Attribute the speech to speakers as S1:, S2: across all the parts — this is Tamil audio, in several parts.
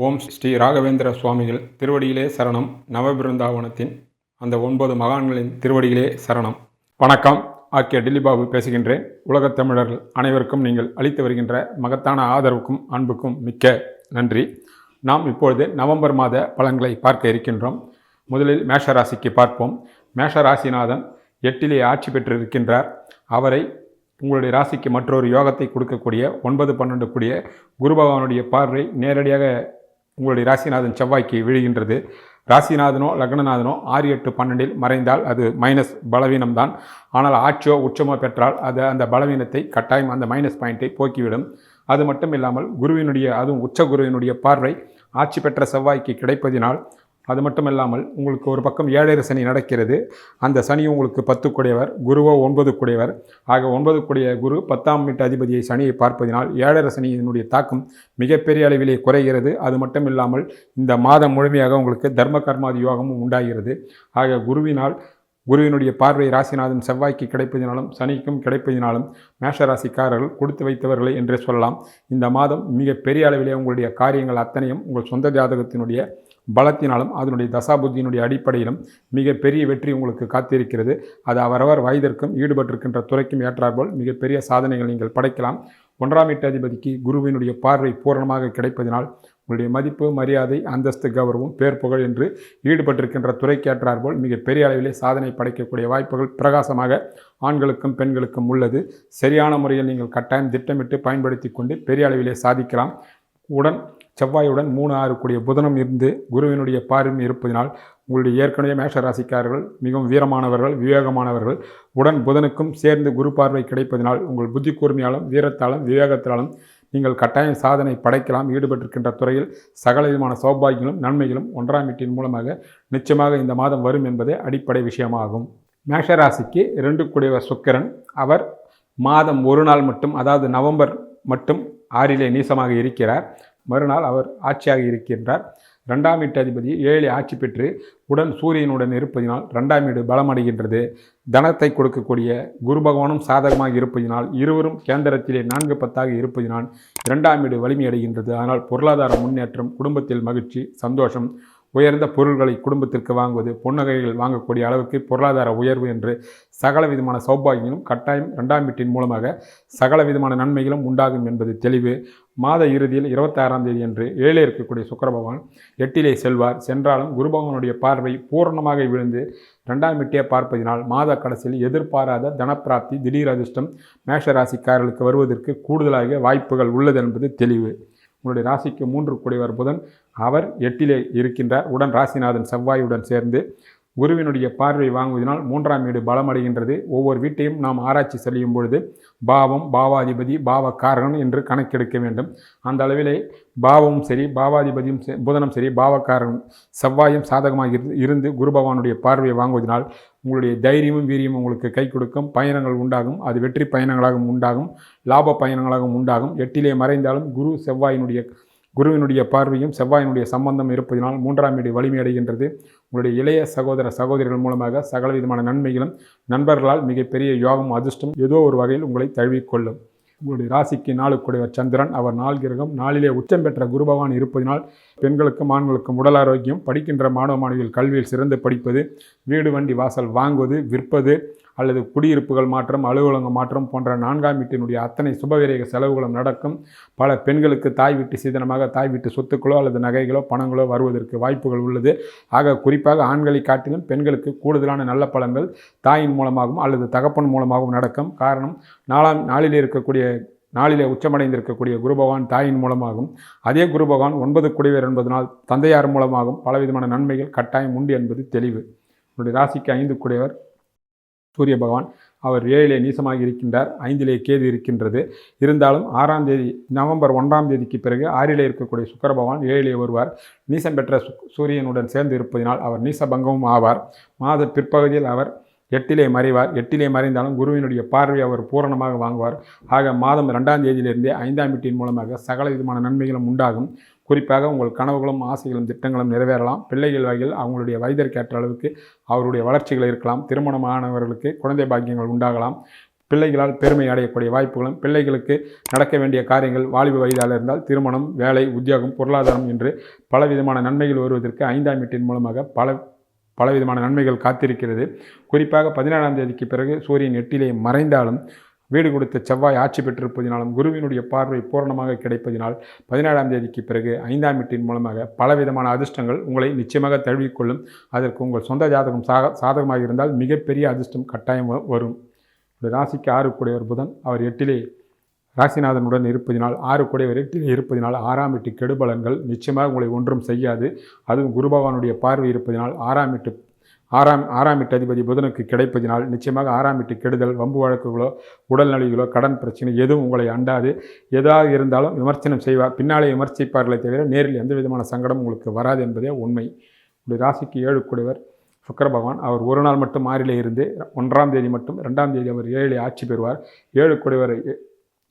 S1: ஓம் ஸ்ரீ ராகவேந்திர சுவாமிகள் திருவடியிலே சரணம். நவபிருந்தாவனத்தின் அந்த ஒன்பது மகான்களின் திருவடியிலே சரணம். வணக்கம். ஆக்கிய டில்லிபாபு பேசுகின்றேன். உலகத் தமிழர்கள் அனைவருக்கும் நீங்கள் அளித்து வருகின்ற மகத்தான ஆதரவுக்கும் அன்புக்கும் மிக்க நன்றி. நாம் இப்பொழுது நவம்பர் மாத பலன்களை பார்க்க இருக்கின்றோம். முதலில் மேஷ ராசிக்கு பார்ப்போம். மேஷ ராசிநாதன் எட்டிலே ஆட்சி பெற்றிருக்கின்றார். அவரை உங்களுடைய ராசிக்கு மற்றொரு யோகத்தை கொடுக்கக்கூடிய ஒன்பது பன்னெண்டு கூடிய குரு பகவானுடைய பார்வை நேரடியாக உங்களுடைய ராசிநாதன் செவ்வாய்க்கு விழுகின்றது. ராசிநாதனோ லக்னநாதனோ ஆறு எட்டு பன்னெண்டில் மறைந்தால் அது மைனஸ் பலவீனம்தான். ஆனால் ஆட்சியோ உச்சமோ பெற்றால் அது அந்த பலவீனத்தை கட்டாயம் அந்த மைனஸ் பாயிண்ட்டை போக்கிவிடும். அது மட்டும் இல்லாமல் குருவினுடைய அதுவும் உச்ச குருவினுடைய பார்வை ஆட்சி பெற்ற செவ்வாய்க்கு கிடைப்பதினால் அது மட்டும் இல்லாமல் உங்களுக்கு ஒரு பக்கம் ஏழரை சனி நடக்கிறது. அந்த சனி உங்களுக்கு பத்து குடையவர் குருவோ ஒன்பது கூடியவர் ஆக ஒன்பது கூடிய குரு பத்தாம் வீட்டு அதிபதியை சனியை பார்ப்பதினால் ஏழரை சனியினுடைய தாக்கம் மிகப்பெரிய அளவிலே குறைகிறது. அது மட்டும் இல்லாமல் இந்த மாதம் முழுமையாக உங்களுக்கு தர்ம கர்மாதி யோகமும் உண்டாகிறது. ஆக குருவினால் குருவினுடைய பார்வை ராசிநாதன் செவ்வாய்க்கு கிடைப்பதினாலும் சனிக்கும் கிடைப்பதினாலும் மேஷ ராசிக்காரர்கள் கொடுத்து வைத்தவர்களை என்றே சொல்லலாம். இந்த மாதம் மிக பெரிய அளவிலே உங்களுடைய காரியங்கள் அத்தனையும் உங்கள் சொந்த ஜாதகத்தினுடைய பலத்தினாலும் அதனுடைய தசாபுத்தியினுடைய அடிப்படையிலும் மிக பெரிய வெற்றி உங்களுக்கு காத்திருக்கிறது. அது அவரவர் வயதிற்கும் ஈடுபட்டிருக்கின்ற துறைக்கும் ஏற்றாற்போல் மிகப்பெரிய சாதனைகள் நீங்கள் படைக்கலாம். ஒன்றாம் எட்டு அதிபதிக்கு குருவினுடைய பார்வை பூரணமாக கிடைப்பதினால் உங்களுடைய மதிப்பு மரியாதை அந்தஸ்து கௌரவம் பேர் புகழ் என்று ஈடுபட்டிருக்கின்ற துறைக்கேற்றாற்போல் மிக பெரிய அளவிலே சாதனை படைக்கக்கூடிய வாய்ப்புகள் பிரகாசமாக ஆண்களுக்கும் பெண்களுக்கும் உள்ளது. சரியான முறையில் நீங்கள் கட்டாயம் திட்டமிட்டு பயன்படுத்தி கொண்டு பெரிய அளவிலே சாதிக்கலாம். உடன் செவ்வாயுடன் மூணு ஆறு கூடிய புதனம் இருந்து குருவினுடைய பார்வையும் இருப்பதினால் உங்களுடைய ஏற்கனவே மேஷ ராசிக்காரர்கள் மிகவும் வீரமானவர்கள் விவேகமானவர்கள் உடன் புதனுக்கும் சேர்ந்து குரு பார்வை கிடைப்பதினால் உங்கள் புத்தி கூர்மையாலும் வீரத்தாலும் விவேகத்தாலும் நீங்கள் கட்டாயம் சாதனை படைக்கலாம். ஈடுபட்டிருக்கின்ற துறையில் சகல விதமான சௌபாகியங்களும் நன்மைகளும் ஒன்றாம் வீட்டின் மூலமாக நிச்சயமாக இந்த மாதம் வரும் என்பதே அடிப்படை விஷயமாகும். மேஷராசிக்கு இரண்டு கூடியவர் சுக்கிரன். அவர் மாதம் ஒரு நாள் மட்டும் அதாவது நவம்பர் மட்டும் ஆறிலே நீசமாக இருக்கிறார். மறுநாள் அவர் ஆட்சியாக இருக்கின்றார். ரெண்டாம் வீட்டு அதிபதி ஏழு ஆட்சி பெற்று உடன் சூரியனுடன் இருப்பதினால் ரெண்டாம் வீடு பலமடைகின்றது. தனத்தை கொடுக்கக்கூடிய குரு பகவானும் சாதகமாக இருப்பதினால் இருவரும் கேந்திரத்திலே நான்கு பத்தாக இருப்பதினால் இரண்டாம் வீடு வலிமையடைகின்றது. ஆனால் பொருளாதார முன்னேற்றம் குடும்பத்தில் மகிழ்ச்சி சந்தோஷம் உயர்ந்த பொருள்களை குடும்பத்திற்கு வாங்குவது பொன்னகைகள் வாங்கக்கூடிய அளவுக்கு பொருளாதார உயர்வு என்று சகல விதமான சௌபாகியங்களும் கட்டாயம் இரண்டாம் வீட்டின் மூலமாக சகல விதமான நன்மைகளும் உண்டாகும் என்பது தெளிவு. மாத இறுதியில் இருபத்தாறாம் தேதி அன்று ஏழே இருக்கக்கூடிய சுக்கர பகவான் எட்டிலே செல்வார். சென்றாலும் குரு பகவானுடைய பார்வை பூரணமாக விழுந்து ரெண்டாம் வீட்டையே பார்ப்பதினால் மாத கடைசியில் எதிர்பாராத தனப்பிராப்தி திடீர் அதிர்ஷ்டம் மேஷராசிக்காரர்களுக்கு வருவதற்கு கூடுதலாக வாய்ப்புகள் உள்ளது என்பது தெளிவு. உங்களுடைய ராசிக்கு மூன்று கூடியவர் புதன் அவர் எட்டிலே இருக்கின்றார். உடன் ராசிநாதன் செவ்வாயுடன் சேர்ந்து குருவினுடைய பார்வை வாங்குவதனால் மூன்றாம் வீடு பலமடைகின்றது. ஒவ்வொரு வீட்டையும் நாம் ஆராய்ச்சி செய்யும் பொழுது பாவம் பாவாதிபதி பாவக்காரகன் என்று கணக்கெடுக்க வேண்டும். அந்த அளவிலே பாவமும் சரி பாவாதிபதியும் புதனும் சரி பாவக்காரன் செவ்வாயும் சாதகமாக இருந்து குரு பகவானுடைய பார்வையை வாங்குவதனால் உங்களுடைய தைரியமும் வீரியமும் உங்களுக்கு கை கொடுக்கும். பயணங்கள் உண்டாகும். அது வெற்றி பயணங்களாகவும் உண்டாகும். லாப பயணங்களாகவும் உண்டாகும். எட்டிலே மறைந்தாலும் குரு செவ்வாயினுடைய குருவினுடைய பார்வையும் செவ்வாயினுடைய சம்பந்தம் இருப்பதனால் மூன்றாம் வீடு வலிமையடைகின்றது உங்களுடைய இளைய சகோதர சகோதரிகள் மூலமாக சகல விதமான நன்மைகளும் நண்பர்களால் மிகப்பெரிய யோகம் அதிர்ஷ்டம் ஏதோ ஒரு வகையில் உங்களை தழுவிக்கொள்ளும். உங்களுடைய ராசிக்கு நாளுக்குடையவர் சந்திரன். அவர் நாள் கிரகம் நாளிலே உச்சம் பெற்ற குரு பகவான் இருப்பதனால் பெண்களுக்கும் ஆண்களுக்கும் உடல் ஆரோக்கியம் படிக்கின்ற மாணவ மாணவிகள் கல்வியில் சிறந்து படிப்பது வீடு வண்டி வாசல் வாங்குவது விற்பது அல்லது குடியிருப்புகள் மாற்றம் அலுவலக மாற்றம் போன்ற நான்காம் வீட்டினுடைய அத்தனை சுபவிரேக செலவுகளும் நடக்கும். பல பெண்களுக்கு தாய் வீட்டு சீதனமாக தாய் வீட்டு சொத்துக்களோ அல்லது நகைகளோ பணங்களோ வருவதற்கு வாய்ப்புகள் உள்ளது. ஆக குறிப்பாக ஆண்களை காட்டிலும் பெண்களுக்கு கூடுதலான நல்ல பலன்கள் தாயின் மூலமாகவும் அல்லது தகப்பன் மூலமாகவும் நடக்கும். காரணம் நாலாம் நாளில் இருக்கக்கூடிய நாளிலே உச்சமடைந்திருக்கக்கூடிய குரு பகவான் தாயின் மூலமாகும். அதே குரு பகவான் ஒன்பது குடிவர் என்பதனால் தந்தையார் மூலமாகவும் பலவிதமான நன்மைகள் கட்டாயம் உண்டு என்பது தெளிவு. உங்களுடைய ராசிக்கு ஐந்து குடையவர் சூரிய பகவான் அவர் ஏழிலே நீசமாக இருக்கின்றார் ஐந்திலே கேது இருக்கின்றது. இருந்தாலும் ஆறாம் தேதி நவம்பர் ஒன்றாம் தேதிக்கு பிறகு ஆறிலே இருக்கக்கூடிய சுக்கர பகவான் ஏழிலே வருவார். நீசம் பெற்ற சூரியனுடன் சேர்ந்து இருப்பதினால் அவர் நீசபங்கமும் ஆவார். மாத பிற்பகுதியில் அவர் எட்டிலே மறைவார். எட்டிலே மறைந்தாலும் குருவினுடைய பார்வை அவர் பூரணமாக வாங்குவார். ஆக மாதம் ரெண்டாம் தேதியிலிருந்தே ஐந்தாம் வீட்டின் மூலமாக சகல விதமான நன்மைகளும் உண்டாகும். குறிப்பாக உங்கள் கனவுகளும் ஆசைகளும் திட்டங்களும் நிறைவேறலாம். பிள்ளைகள் வகையில் அவங்களுடைய வயதிற்கேற்ற அளவுக்கு அவருடைய வளர்ச்சிகள் இருக்கலாம். திருமணமானவர்களுக்கு குழந்தை பாக்கியங்கள் உண்டாகலாம். பிள்ளைகளால் பெருமை அடையக்கூடிய வாய்ப்புகளும் பிள்ளைகளுக்கு நடக்க வேண்டிய காரியங்கள் வாலிப வயதால் இருந்தால் திருமணம் வேலை உத்தியோகம் பொருளாதாரம் என்று பலவிதமான நன்மைகள் வருவதற்கு ஐந்தாம் வீட்டின் மூலமாக பல பலவிதமான நன்மைகள் காத்திருக்கிறது. குறிப்பாக பதினேழாம் தேதிக்கு பிறகு சூரியன் எட்டிலே மறைந்தாலும் வீடு கொடுத்த செவ்வாய் ஆட்சி பெற்றிருப்பதினாலும் குருவினுடைய பார்வை பூரணமாக கிடைப்பதினால் பதினேழாம் தேதிக்கு பிறகு ஐந்தாம் வீட்டின் மூலமாக பலவிதமான அதிர்ஷ்டங்கள் உங்களை நிச்சயமாக தழுவிக்கொள்ளும். அதற்கு உங்கள் சொந்த ஜாதகம் சாக சாதகமாக இருந்தால் மிகப்பெரிய அதிர்ஷ்டம் கட்டாயம் வரும். ஒரு ராசிக்கு ஆறு கூடையவர் புதன். அவர் எட்டிலே ராசிநாதனுடன் இருப்பதினால் ஆறு கூடியவர் எட்டிலே இருப்பதினால் ஆறாம் வீட்டு கெடுபலன்கள் நிச்சயமாக உங்களை ஒன்றும் செய்யாது. அதுவும் குரு பகவானுடைய பார்வை இருப்பதினால் ஆறாம் வீட்டு ஆறாம் ஆறாம் எட்டு அதிபதி புதனுக்கு கிடைப்பதினால் நிச்சயமாக ஆறாம் வீட்டு கெடுதல் வம்பு வழக்குகளோ உடல்நலிகளோ கடன் பிரச்சனை எதுவும் உங்களை அண்டாது. எதாக இருந்தாலும் விமர்சனம் செய்வார் பின்னாலே விமர்சிப்பார்களே தவிர நேரில் எந்த விதமான சங்கடம் உங்களுக்கு வராது என்பதே உண்மை. உங்களுடைய ராசிக்கு ஏழு கூடியவர் சுக்கர பகவான். அவர் ஒரு நாள் மட்டும் ஆறிலே இருந்து ஒன்றாம் தேதி மட்டும் ரெண்டாம் தேதி அவர் ஏழிலே ஆட்சி பெறுவார். ஏழு கூடியவர்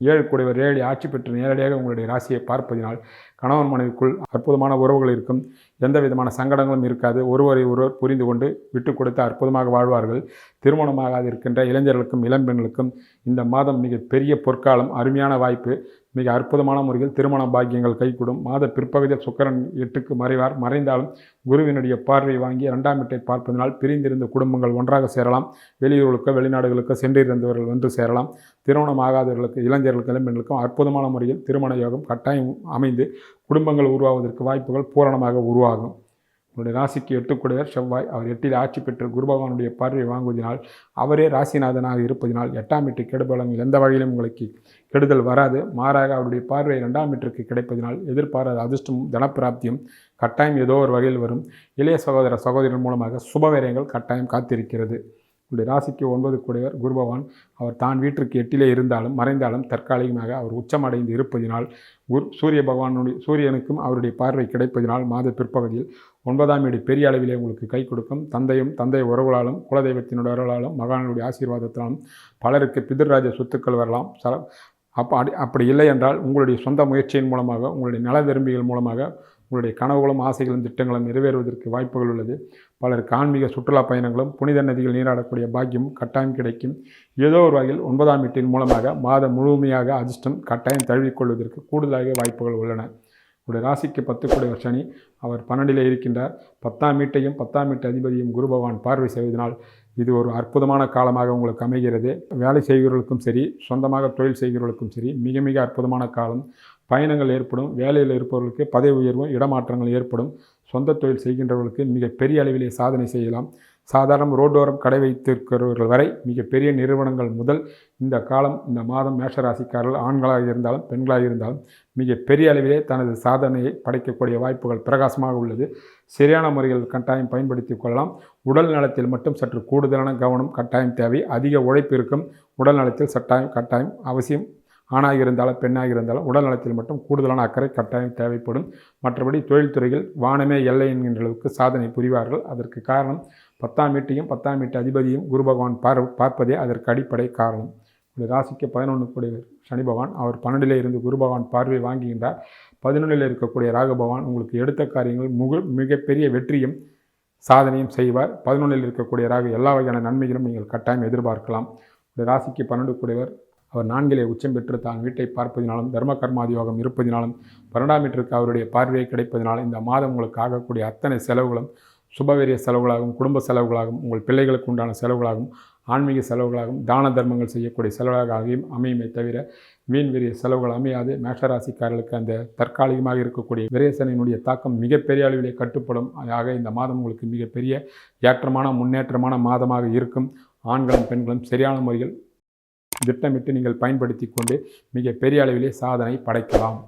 S1: ஏழு கூடியவர் ஏழு ஆட்சி பெற்று நேரடியாக உங்களுடைய ராசியை பார்ப்பதினால் கணவன் மனைவிக்குள் அற்புதமான உறவுகள் இருக்கும். எந்த விதமான சங்கடங்களும் இருக்காது. ஒருவரை ஒருவர் புரிந்து கொண்டு விட்டு கொடுத்து அற்புதமாக வாழ்வார்கள். திருமணமாகாது இருக்கின்ற இளைஞர்களுக்கும் இளம்பெண்களுக்கும் இந்த மாதம் மிக பெரிய பொற்காலம் அருமையான வாய்ப்பு. மிக அற்புதமான முறையில் திருமண பாக்கியங்கள் கைகூடும். மாத பிற்பகுதியில் சுக்கரன் எட்டுக்கு மறைவார். மறைந்தாலும் குருவினுடைய பார்வை வாங்கி இரண்டாம் இட்டை பார்ப்பதனால் பிரிந்திருந்த குடும்பங்கள் ஒன்றாக சேரலாம். வெளியூர்களுக்கு வெளிநாடுகளுக்கு சென்றிருந்தவர்கள் வந்து சேரலாம். திருமணம் ஆகாதவர்களுக்கு இளைஞர்களுக்கு இளம்பெண்களுக்கும் அற்புதமான முறையில் திருமண யோகம் கட்டாயம் அமைந்து குடும்பங்கள் உருவாவதற்கு வாய்ப்புகள் பூரணமாக உருவாகும். உங்களுடைய ராசிக்கு எட்டுக்குடையர் செவ்வாய் அவர் எட்டில் ஆட்சி பெற்று குரு பகவானுடைய பார்வை வாங்குவதனால் அவரே ராசிநாதனாக இருப்பதினால் எட்டாம் வீட்டு கெடுபலங்கள் எந்த வகையிலும் உங்களுக்கு கெடுதல் வராது. மாறாக அவருடைய பார்வை இரண்டாம் வீட்டிற்கு கிடைப்பதினால் எதிர்பாராத அதிர்ஷ்டமும் தனப்பிராப்தியும் கட்டாயம் ஏதோ ஒரு வகையில் வரும். இளைய சகோதர சகோதரர் மூலமாக சுபவேரியங்கள் கட்டாயம் காத்திருக்கிறது. உங்களுடைய ராசிக்கு ஒன்பது கூடையவர் குருபவான் அவர் தான் வீட்டிற்கு எட்டிலே இருந்தாலும் மறைந்தாலும் தற்காலிகமாக அவர் உச்சமடைந்து இருப்பதினால் குரு சூரிய பகவானுடைய சூரியனுக்கும் அவருடைய பார்வை கிடைப்பதினால் மாத பிற்பகுதியில் ஒன்பதாம் வீடு பெரிய அளவிலே உங்களுக்கு கை கொடுக்கும். தந்தையும் தந்தை உறவுகளாலும் குலதெய்வத்தினுடைய உறவுகளாலும் மகானுடைய ஆசீர்வாதத்தினாலும் பலருக்கு பிதிர்ராஜ சொத்துக்கள் வரலாம். சல அப்போ அடி அப்படி இல்லை என்றால் உங்களுடைய சொந்த முயற்சியின் மூலமாக உங்களுடைய நல விரும்பிகள் மூலமாக உங்களுடைய கனவுகளும் ஆசைகளும் திட்டங்களும் நிறைவேறுவதற்கு வாய்ப்புகள் உள்ளது. பலருக்கு ஆன்மீக சுற்றுலா பயணங்களும் புனித நதிகள் நீராடக்கூடிய பாக்கியம் கட்டாயம் கிடைக்கும். ஏதோ ஒரு வகையில் ஒன்பதாம் வீட்டின் மூலமாக மாதம் முழுமையாக அதிர்ஷ்டம் கட்டாயம் தழுவிக்கொள்வதற்கு கூடுதலாக வாய்ப்புகள் உள்ளன. உடைய ராசிக்கு பத்து கூடியவர் சனி அவர் பன்னெண்டிலே இருக்கின்றார். பத்தாம் வீட்டையும் பத்தாம் வீட்டு அதிபதியும் குரு பகவான் பார்வை செய்வதனால் இது ஒரு அற்புதமான காலமாக உங்களுக்கு அமைகிறது. வேலை செய்கிறவர்களுக்கும் சரி சொந்தமாக தொழில் செய்கிறவர்களுக்கும் சரி மிக மிக அற்புதமான காலம். பயணங்கள் ஏற்படும் வேலையில் இருப்பவர்களுக்கு பதவி உயர்வும் இடமாற்றங்கள் ஏற்படும். சொந்த தொழில் செய்கின்றவர்களுக்கு மிக பெரிய அளவிலே சாதனை செய்யலாம். சாதாரண ரோடோரம் கடை வைத்திருக்கிறவர்கள் வரை மிகப்பெரிய நிறுவனங்கள் முதல் இந்த காலம் இந்த மாதம் மேஷராசிக்காரர்கள் ஆண்களாக இருந்தாலும் பெண்களாக இருந்தாலும் மிகப்பெரிய அளவிலே தனது சாதனையை படைக்கக்கூடிய வாய்ப்புகள் பிரகாசமாக உள்ளது. சரியான முறையில் கட்டாயம் பயன்படுத்தி கொள்ளலாம். உடல் நலத்தில் மட்டும் சற்று கூடுதலான கவனம் கட்டாயம் தேவை. அதிக உழைப்பு இருக்கும். உடல் நலத்தில் சட்டாயம் கட்டாயம் அவசியம். ஆணாக இருந்தாலும் பெண்ணாக இருந்தாலும் உடல் நலத்தில் மட்டும் கூடுதலான அக்கறை கட்டாயம் தேவைப்படும். மற்றபடி தொழில்துறையில் வானமே எல்லை என்கின்ற அளவுக்கு சாதனை புரிவார்கள். அதற்கு காரணம் பத்தாம் வீட்டையும் பத்தாம் வீட்டு அதிபதியும் குரு பகவான் பார் பார்ப்பதே அதற்கு அடிப்படை காரணம். இந்த ராசிக்கு பதினொன்று கூடிய சனி பகவான் அவர் பன்னெண்டிலே இருந்து குரு பகவான் பார்வை வாங்குகின்றார். பதினொன்றில் இருக்கக்கூடிய ராகு பகவான் உங்களுக்கு எடுத்த காரியங்கள் முக மிகப்பெரிய வெற்றியும் சாதனையும் செய்வார். பதினொன்றில் இருக்கக்கூடிய ராகு எல்லா வகையான நன்மைகளும் நீங்கள் கட்டாயம் எதிர்பார்க்கலாம். இந்த ராசிக்கு பன்னெண்டு கூடியவர் அவர் நான்கிலே உச்சம் பெற்று தான் வீட்டை பார்ப்பதினாலும் தர்ம கர்மாதி யோகம் இருப்பதினாலும் பன்னெண்டாம் வீட்டிற்கு அவருடைய பார்வையை கிடைப்பதினால் இந்த மாதம் உங்களுக்கு ஆகக்கூடிய அத்தனை செலவுகளும் சுபவீரிய செலவுகளாகவும் குடும்ப செலவுகளாகவும் உங்கள் பிள்ளைகளுக்கு உண்டான செலவுகளாகவும் ஆன்மீக செலவுகளாகவும் தான தர்மங்கள் செய்யக்கூடிய செலவாக ஆகியும் அமையுமே தவிர மீன் விரிய செலவுகள் அமையாது. மேஷராசிக்காரர்களுக்கு அந்த தற்காலிகமாக இருக்கக்கூடிய விரேசனினுடைய தாக்கம் மிகப்பெரிய அளவிலே கட்டுப்படும் ஆக இந்த மாதம் உங்களுக்கு மிகப்பெரிய ஏற்றமான முன்னேற்றமான மாதமாக இருக்கும். ஆண்களும் பெண்களும் சரியான முறையில் திட்டமிட்டு நீங்கள் பயன்படுத்தி கொண்டு மிகப்பெரிய அளவிலே சாதனை படைக்கலாம்.